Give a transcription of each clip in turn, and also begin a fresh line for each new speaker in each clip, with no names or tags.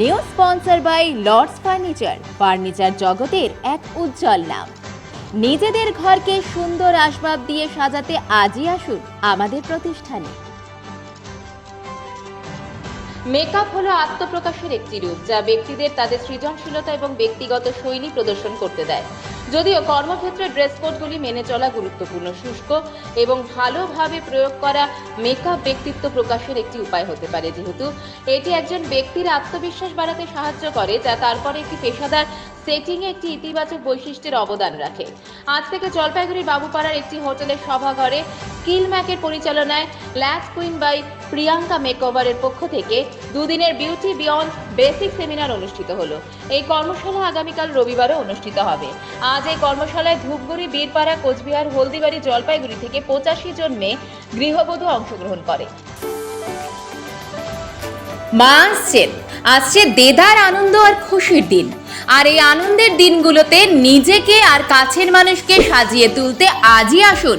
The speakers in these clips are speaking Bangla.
New sponsor by Lords furniture furniture জগতের এক উজ্জ্বল নাম। নিজেদের ঘরকে সুন্দর আসবাব দিয়ে সাজাতে আজই আসুন আমাদের প্রতিষ্ঠানে। মেকআপ হলো আত্মপ্রকাশের একটি রূপ, যা ব্যক্তিদের তাদের সৃজনশীলতা এবং ব্যক্তিগত শৈলী প্রদর্শন করতে দেয়। যদিও কর্মক্ষেত্রে ড্রেস কোডগুলি মেনে চলা গুরুত্বপূর্ণ, শুষ্ক এবং ভালোভাবে প্রয়োগ করা মেকআপ ব্যক্তিত্ব প্রকাশের একটি উপায় হতে পারে যেহেতু এটি একজন ব্যক্তির আত্মবিশ্বাস বাড়াতে সাহায্য করে, যা তারপরে একটি পেশাদার সেটিংয়ে একটি ইতিবাচক বৈশিষ্ট্যের অবদান রাখে। আজ থেকে জলপাইগুড়ির বাবুপাড়ার একটি হোটেলের সভাঘরে স্কিল ম্যাকের পরিচালনায় ল্যাস কুইন বাই প্রিয়াঙ্কা মেকওভারের পক্ষ থেকে দুদিনের বিউটি বিয়ন্ড বেসিক সেমিনার অনুষ্ঠিত হলো। এই কর্মশালা আগামীকাল রবিবারও অনুষ্ঠিত হবে। আজ এই কর্মশালায় ধূপগুড়ি, বীরপাড়া, কোচবিহার, হলদিবাড়ি, জলপাইগুড়ি থেকে পঁচাশি জন মেয়ে গৃহবধূ অংশগ্রহণ করে। মা আসছেন আসছে দেদার আনন্দ আর খুশির দিন। আর এই আনন্দের দিনগুলোতে নিজেকে আর কাছের মানুষকে সাজিয়ে তুলতে আজই আসুন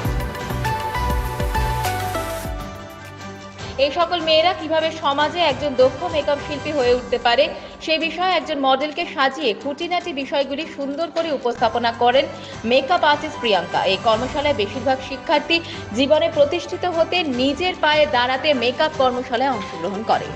এই সকল মেয়েরা কীভাবে সমাজে একজন দক্ষ মেকআপ শিল্পী হয়ে উঠতে পারে, সেই বিষয়ে একজন মডেলকে সাজিয়ে খুঁটিনাটি বিষয়গুলি সুন্দর করে উপস্থাপনা করেন মেকআপ আর্টিস্ট প্রিয়াঙ্কা। এই কর্মশালায় বেশিরভাগ শিক্ষার্থী জীবনে প্রতিষ্ঠিত হতে নিজের পায়ে দাঁড়াতে মেকআপ কর্মশালায় অংশগ্রহণ করে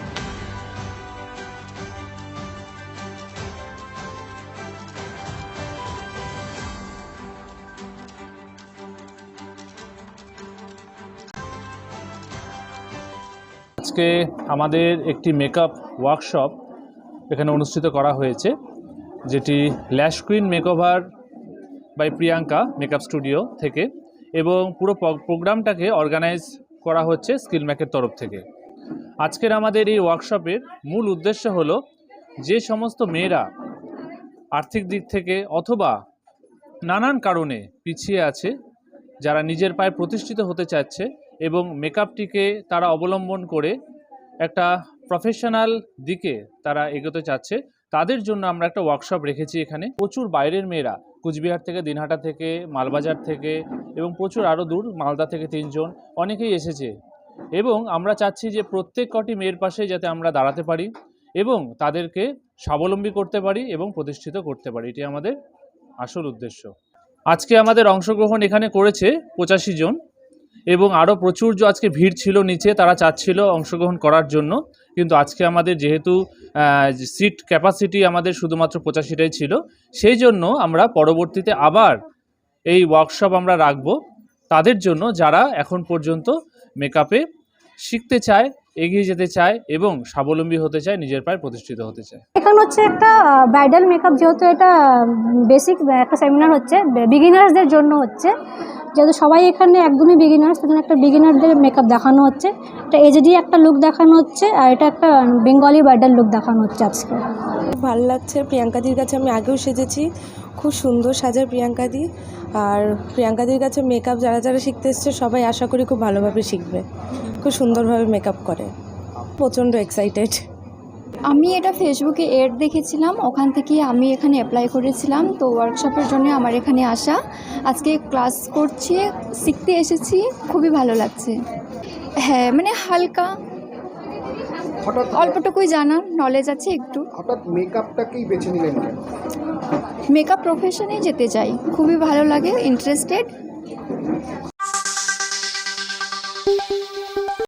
আজকে আমাদের একটি মেকআপ ওয়ার্কশপ এখানে অনুষ্ঠিত করা হয়েছে, যেটি lash queen makeover by Priyanka makeup studio থেকে এবং পুরো প্রোগ্রামটাকে অর্গানাইজ করা হচ্ছে স্কিল ম্যাকের তরফ থেকে। আজকের আমাদের এই ওয়ার্কশপের মূল উদ্দেশ্য হলো যে সমস্ত মেয়েরা আর্থিক দিক থেকে অথবা নানান কারণে পিছিয়ে আছে, যারা নিজের পায়ে প্রতিষ্ঠিত হতে চাচ্ছে এবং মেকআপটিকে তারা অবলম্বন করে একটা প্রফেশনাল দিকে তারা এগোতে চাচ্ছে। তাদের জন্য আমরা একটা ওয়ার্কশপ রেখেছি এখানে। প্রচুর বাইরের মেয়েরা, কুচবিহার থেকে, দিনহাটা থেকে, মালবাজার থেকে এবং প্রচুর আরও দূর, মালদা থেকে তিনজন, অনেকেই এসেছে। এবং আমরা চাচ্ছি যে প্রত্যেক কটি মেয়ের পাশে যাতে আমরা দাঁড়াতে পারি এবং তাদেরকে স্বাবলম্বী করতে পারি এবং প্রতিষ্ঠিত করতে পারি। এটি আমাদের আসল উদ্দেশ্য। আজকে আমাদের অংশগ্রহণ এখানে করেছে পঁচাশি জন। এবং আরও প্রচুর যে আজকে ভিড় ছিল নিচে, তারা চাচ্ছিল অংশগ্রহণ করার জন্য। কিন্তু আজকে আমাদের যেহেতু সিট ক্যাপাসিটি আমাদের শুধুমাত্র পঁচাশিটাই ছিল, সেই জন্য আমরা পরবর্তীতে আবার এই ওয়ার্কশপ আমরা রাখব। তাদের জন্য যারা এখন পর্যন্ত মেকআপে শিখতে চায়, এগিয়ে যেতে চায় এবং স্বাবলম্বী হতে চায়, নিজের পায়ে প্রতিষ্ঠিত হতে চায়।
এখানে হচ্ছে একটা ব্রাইডাল মেকআপ যেহেতু এটা বেসিক একটা সেমিনার হচ্ছে বিগিনার্সদের জন্য হচ্ছে। যেহেতু সবাই এখানে একদমই বিগিনার্স সেখানে একটা বিগিনারদের মেকআপ দেখানো হচ্ছে। এটা এজেডি একটা লুক দেখানো হচ্ছে, আর এটা একটা বেঙ্গলি ব্রাইডাল লুক দেখানো হচ্ছে আজকে।
খুব ভালো লাগছে প্রিয়াঙ্কাদির কাছে, আমি আগেও সেজেছি। খুব সুন্দর সাজায় প্রিয়াঙ্কাদি। আর প্রিয়াঙ্কাদির কাছে মেকআপ যারা যারা শিখতে এসছে, সবাই আশা করি খুব ভালোভাবে শিখবে। খুব সুন্দরভাবে মেকআপ করে। প্রচণ্ড এক্সাইটেড
আমি এটা ফেসবুকে এড দেখেছিলাম। ওখান থেকে আমি এখানে অ্যাপ্লাই করেছিলাম। তো ওয়ার্কশপের জন্য আমার এখানে আসা। আজকে ক্লাস করছি শিখতে এসেছি। খুবই ভালো লাগছে। হ্যাঁ মানে হালকা।
হঠাৎ
অল্পটুকুই জানা নলেজ আছে একটু।
হঠাৎ মেকআপটাকেই বেছে নিলেন
মেকআপ প্রফেশনে যেতে চাই। খুবই ভালো লাগে ইন্টারেস্টেড